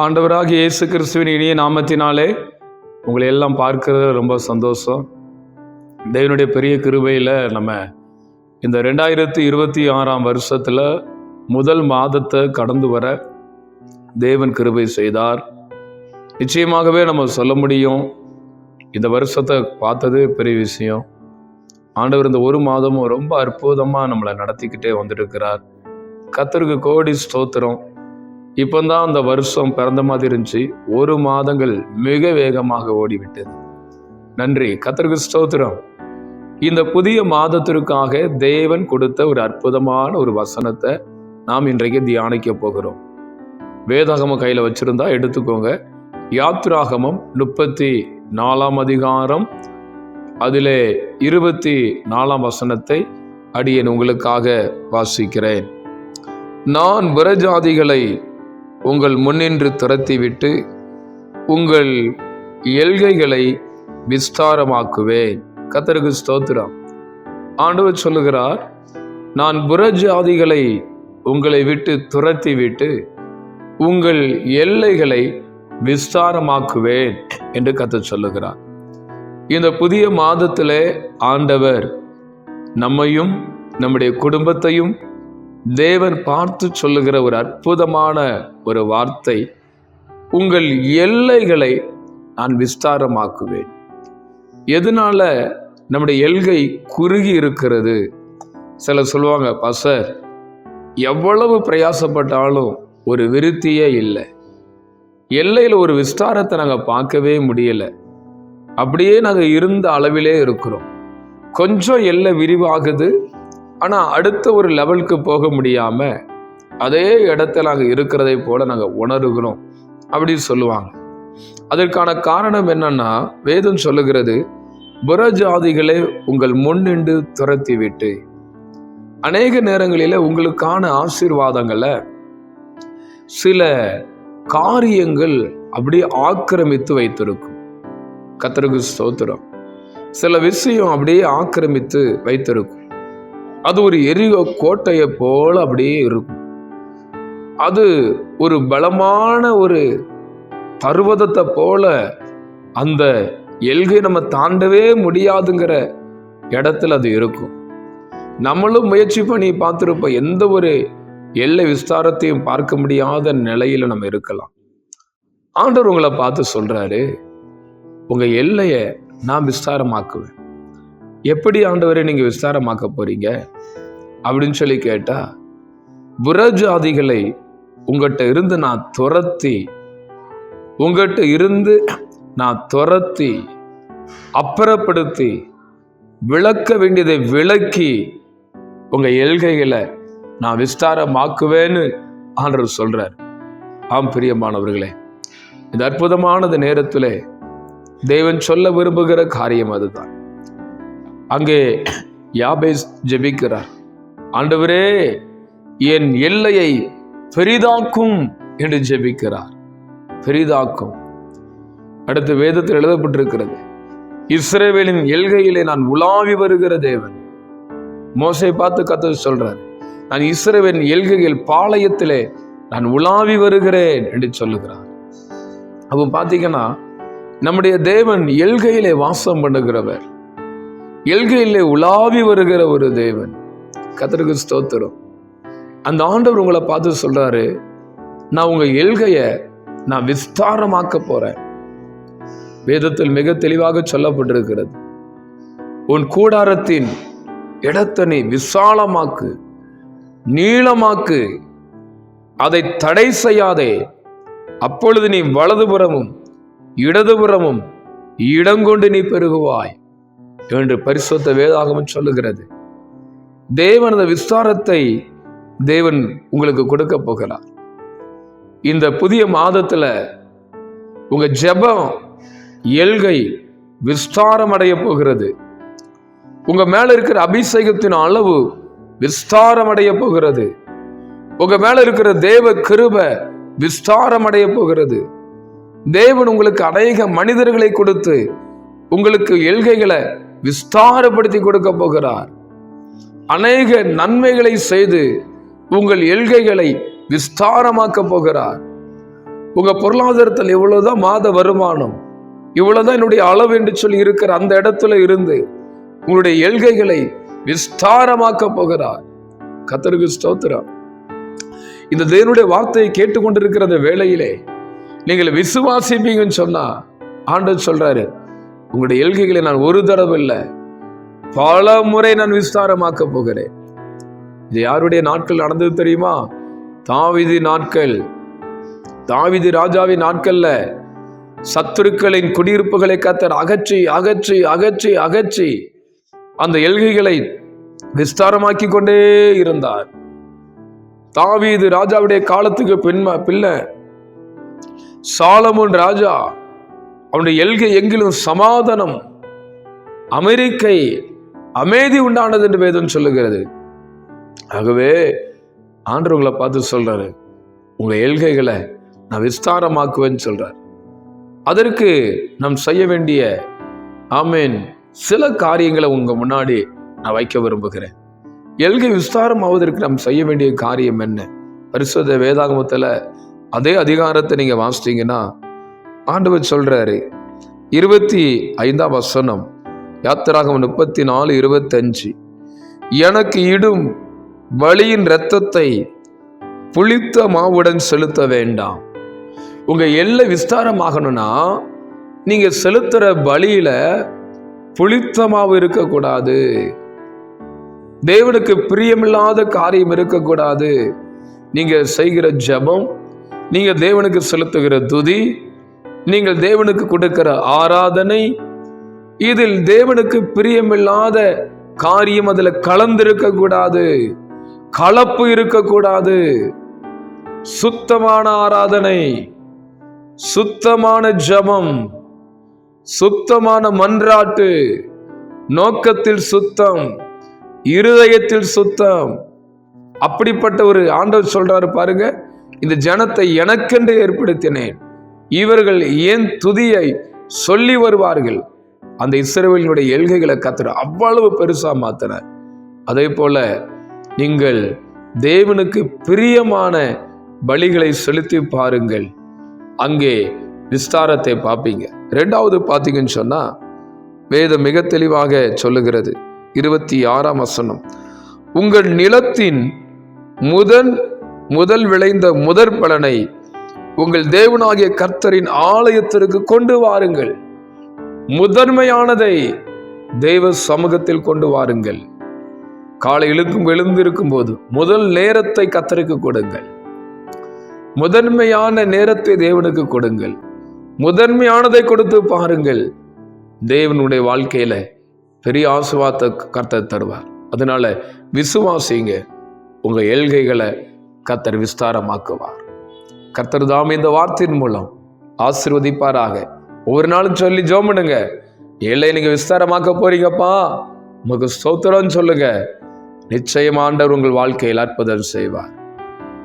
ஆண்டவராக இயேசு கிறிஸ்துவின் இனிய நாமத்தினாலே உங்களை எல்லாம் பார்க்கறது ரொம்ப சந்தோஷம். தேவனுடைய பெரிய கிருபையில் நம்ம இந்த ரெண்டாயிரத்தி இருபத்தி ஆறாம் வருஷத்தில் முதல் மாதத்தை கடந்து வர தேவன் கிருபை செய்தார். நிச்சயமாகவே நம்ம சொல்ல முடியும். இந்த வருஷத்தை பார்த்ததே பெரிய விஷயம். ஆண்டவர் இந்த ஒரு மாதமும் ரொம்ப அற்புதமாக நம்மளை நடத்திக்கிட்டே வந்திருக்கிறார். கத்தருக்கு கோடி ஸ்தோத்திரம். இப்போ தான் அந்த வருஷம் பிறந்த மாதிரி இருந்துச்சு. ஒரு மாதங்கள் மிக வேகமாக ஓடிவிட்டது. நன்றி. கத்தருக்கு ஸ்தோத்திரம். இந்த புதிய மாதத்திற்காக தேவன் கொடுத்த ஒரு அற்புதமான ஒரு வசனத்தை நாம் இன்றைக்கு தியானிக்க போகிறோம். வேதாகமம் கையில் வச்சுருந்தா எடுத்துக்கோங்க. யாத்ராகமம் முப்பத்தி நாலாம் அதிகாரம் அதிலே இருபத்தி நாலாம் வசனத்தை அடியேன் உங்களுக்காக வாசிக்கிறேன். நான் புறஜாதிகளை உங்கள் முன்னின்று துரத்திவிட்டு உங்கள் எல்கைகளை விஸ்தாரமாக்குவேன். கத்தருக்கு ஸ்தோத்திரம். ஆண்டவர் சொல்லுகிறார் நான் புறஜாதிகளை உங்களை விட்டு துரத்தி விட்டு உங்கள் எல்லைகளை விஸ்தாரமாக்குவேன் என்று கத்த சொல்லுகிறார். இந்த புதிய மாதத்திலே ஆண்டவர் நம்மையும் நம்முடைய குடும்பத்தையும் தேவன் பார்த்து சொல்லுகிற ஒரு அற்புதமான ஒரு வார்த்தை உங்கள் எல்லைகளை நான் விஸ்தாரமாக்குவேன். எதனால நம்முடைய எல்கை குறுகி இருக்கிறது? சிலர் சொல்லுவாங்க பசர் எவ்வளவு பிரயாசப்பட்டாலும் ஒரு விருத்தியே இல்லை. எல்லையில் ஒரு விஸ்தாரத்தை நாங்கள் பார்க்கவே முடியலை. அப்படியே நாங்கள் இருந்த அளவிலே இருக்கிறோம். கொஞ்சம் எல்லை விரிவாகுது ஆனால் அடுத்த ஒரு லெவலுக்கு போக முடியாமல் அதே இடத்துல நாங்கள் இருக்கிறதை போல நாங்கள் உணர்கிறோம் அப்படின்னு சொல்லுவாங்க. அதற்கான காரணம் என்னன்னா வேதம் சொல்லுகிறது புறஜாதிகளை உங்கள் முன்னின்று துரத்தி விட்டு அநேக நேரங்களில் உங்களுக்கான ஆசீர்வாதங்களை சில காரியங்கள் அப்படியே ஆக்கிரமித்து வைத்திருக்கும். கத்தருக்கு ஸ்தோத்திரம். சில விஷயம் அப்படியே ஆக்கிரமித்து வைத்திருக்கும். அது ஒரு எரிகோ கோட்டையை போல அப்படியே இருக்கும். அது ஒரு பலமான ஒரு பர்வதத்தை போல அந்த எல்கை நம்ம தாண்டவே முடியாதுங்கிற இடத்துல அது இருக்கும். நம்மளும் முயற்சி பண்ணி பார்த்துருப்போம் எந்த ஒரு எல்லை விஸ்தாரத்தையும் பார்க்க முடியாத நிலையில நம்ம இருக்கலாம். ஆண்டவர் உங்களை பார்த்து சொல்றாரு உங்க எல்லையை நான் விஸ்தாரமாக்குவேன். எப்படி ஆண்டவரை நீங்கள் விஸ்தாரமாக்க போறீங்க? அப்படின்னு சொல்லி கேட்டா புறஜாதிகளை உங்கள்கிட்ட இருந்து நான் துரத்தி உங்கள்கிட்ட இருந்து நான் துரத்தி அப்புறப்படுத்தி விளக்க வேண்டியதை விளக்கி உங்கள் எல்கைகளை நான் விஸ்தாரமாக்குவேன்னு ஆண்டவர் சொல்கிறார் ஆம் பிரியமானவர்களே இந்த அற்புதமானது நேரத்தில் தேவன் சொல்ல விரும்புகிற காரியம் அதுதான். அங்கே யாபேஸ் ஜெபிக்கிறார். ஆண்டவரே என் எல்லையை பெரிதாக்கும் என்று ஜெபிக்கிறார். பெரிதாக்கும். அடுத்து வேதத்தில் எழுதப்பட்டிருக்கிறது இஸ்ரேவேலின் எல்கையிலே நான் உலாவி வருகிற தேவன். மோசை பார்த்து கத்த சொல்றார் நான் இஸ்ரேவேலின் எல்கையில் பாளையத்திலே நான் உலாவி வருகிறேன் என்று சொல்லுகிறார். அப்போ பார்த்தீங்கன்னா நம்முடைய தேவன் எல்கையிலே வாசம் பண்ணுகிறவர். எல்கையிலே உலாவி வருகிற ஒரு தேவன். கத்தருக்கு ஸ்தோத்திரம். அந்த ஆண்டவர் உங்களை பார்த்து சொல்றாரு நான் உங்க எல்கைய நான் விஸ்தாரமாக்க போறேன். வேதத்தில் மிக தெளிவாக சொல்லப்பட்டிருக்கிறது உன் கூடாரத்தின் இடத்தனை விசாலமாக்கு நீளமாக்கு அதை தடை செய்யாதே. அப்பொழுது நீ வலதுபுறமும் இடதுபுறமும் இடங்கொண்டு நீ பெருகுவாய். என்று பரிசுத்த வேதாகமும் சொல்லுகிறது. தேவனது விஸ்தாரத்தை தேவன் உங்களுக்கு கொடுக்க போகிறார். இந்த புதிய மாதத்துல உங்க ஜெபம் எல்கை விஸ்தாரம் அடைய போகிறது. உங்க மேல இருக்கிற அபிஷேகத்தின் அளவு விஸ்தாரம் அடைய போகிறது. உங்க மேல இருக்கிற தேவ கிருப விஸ்தாரம் அடைய போகிறது. தேவன் உங்களுக்கு அநேக மனிதர்களை கொடுத்து உங்களுக்கு எல்கைகளை விஸ்தாரப்படுத்தி கொடுக்க போகிறார். அநேக நன்மைகளை செய்து உங்கள் எல்கைகளை விஸ்தாரமாக்க போகிறார். உங்க பொருளாதாரத்தில் இவ்வளவுதான் மாத வருமானம் இவ்வளவுதான் என்னுடைய அளவு என்று சொல்லி இருக்கிற அந்த இடத்துல இருந்து உங்களுடைய எல்கைகளை விஸ்தாரமாக்க போகிறார். கத்தருக்கு ஸ்தோத்திரம். இந்த தேவனுடைய வார்த்தையை கேட்டுக்கொண்டிருக்கிற அந்த வேளையிலே நீங்கள் விசுவாசிப்பீங்கன்னு சொன்னா ஆண்டவர் சொல்றாரு உங்களுடைய எல்கைகளை நான் ஒரு தடவை இல்லை பல முறை நான் விஸ்தாரமாக்க போகிறேன். இது யாருடைய நாட்கள் நடந்தது தெரியுமா? தாவிதி நாட்கள். தாவிதி ராஜாவின் நாட்கள்ல சத்துருக்களின் குடியிருப்புகளை கத்தர் அகற்றி அகற்றி அகற்றி அகற்றி அந்த எல்கைகளை விஸ்தாரமாக்கி கொண்டே இருந்தார். தாவீது ராஜாவுடைய காலத்துக்கு பின்ம பிள்ளை சாலமுன் ராஜா அவனுடைய எல்கை எங்கிலும் சமாதானம் அமெரிக்கை அமைதி உண்டானது என்று வேதம் சொல்லுகிறது. ஆகவே ஆண்டவர்களை பார்த்து சொல்றாரு உங்க எல்கைகளை நான் விஸ்தாரமாக்குவேன்னு சொல்றார். அதற்கு நாம் செய்ய வேண்டிய ஆமேன் சில காரியங்களை உங்க முன்னாடி நான் வைக்க விரும்புகிறேன். எல்கை விஸ்தாரம் ஆவதற்கு நாம் செய்ய வேண்டிய காரியம் என்ன? பரிசுத்த வேதாகமத்தில் அதே அதிகாரத்தை நீங்க வாசித்தீங்கன்னா ஆண்டவர் சொல்கிறாரு இருபத்தி ஐந்தாம் வசனம் யாத்திராகம் முப்பத்தி நாலு இருபத்தஞ்சு. எனக்கு இடும் வழியின் இரத்தத்தை புளித்த மாவுடன் செலுத்த வேண்டாம். உங்கள் எல்லை விஸ்தாரமாகணும்னா நீங்கள் செலுத்துகிற வழியில் புளித்த மாவு இருக்கக்கூடாது. தேவனுக்கு பிரியமில்லாத காரியம் இருக்கக்கூடாது. நீங்கள் செய்கிற ஜெபம் நீங்கள் தேவனுக்கு செலுத்துகிற துதி நீங்கள் தேவனுக்கு கொடுக்கிற ஆராதனை இதில் தேவனுக்கு பிரியமில்லாத காரியம் அதில் கலந்திருக்க கூடாது கலப்பு இருக்கக்கூடாது. சுத்தமான ஆராதனை சுத்தமான ஜபம் சுத்தமான மன்றாட்டு நோக்கத்தில் சுத்தம் இருதயத்தில் சுத்தம். அப்படிப்பட்ட ஒரு ஆண்டவர் சொல்றாரு பாருங்க இந்த ஜனத்தை எனக்கென்று ஏற்படுத்தினேன். இவர்கள் ஏன் துதியை சொல்லி வருவார்கள்? அந்த இஸ்ரவேலினுடைய எல்கைகளை கத்துற அவ்வளவு பெருசா மாத்தினார். அதே போல நீங்கள் தேவனுக்கு பிரியமான பலிகளை செலுத்தி பாருங்கள். அங்கே விஸ்தாரத்தை பார்ப்பீங்க. ரெண்டாவது பார்த்தீங்கன்னு சொன்னா வேதம் மிக தெளிவாக சொல்லுகிறது. இருபத்தி ஆறாம் வசனம். உங்கள் நிலத்தின் முதன் முதல் விளைந்த முதற் பலனை உங்கள் தேவனாகிய கர்த்தரின் ஆலயத்திற்கு கொண்டு வாருங்கள். முதன்மையானதை தெய்வ சமூகத்தில் கொண்டு வாருங்கள். காலை இழுக்கும் எழுந்திருக்கும் போது முதல் நேரத்தை கத்தருக்கு கொடுங்கள். முதன்மையான நேரத்தை தேவனுக்கு கொடுங்கள். முதன்மையானதை கொடுத்து பாருங்கள். தேவனுடைய வாழ்க்கையில பெரிய ஆசுவாத்த கர்த்தர் தருவார். அதனால விசுவாசிங்க. உங்க எல்கைகளை கத்தர் விஸ்தாரமாக்குவார். கர்த்தர் தாம் இந்த வார்த்தையின் மூலம் ஆசிர்வதிப்பாராக. ஒவ்வொரு நாளும் சொல்லி ஜோம் பண்ணுங்க ஏழை நீங்கள் விஸ்தாரமாக்க போறீங்கப்பா. உங்களுக்கு ஸ்தோத்திரம் சொல்லுங்க. நிச்சயம் ஆண்டவர் உங்கள் வாழ்க்கையில் அற்புதம் செய்வார்.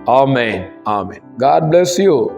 ஆமேன் ஆமேன். God bless you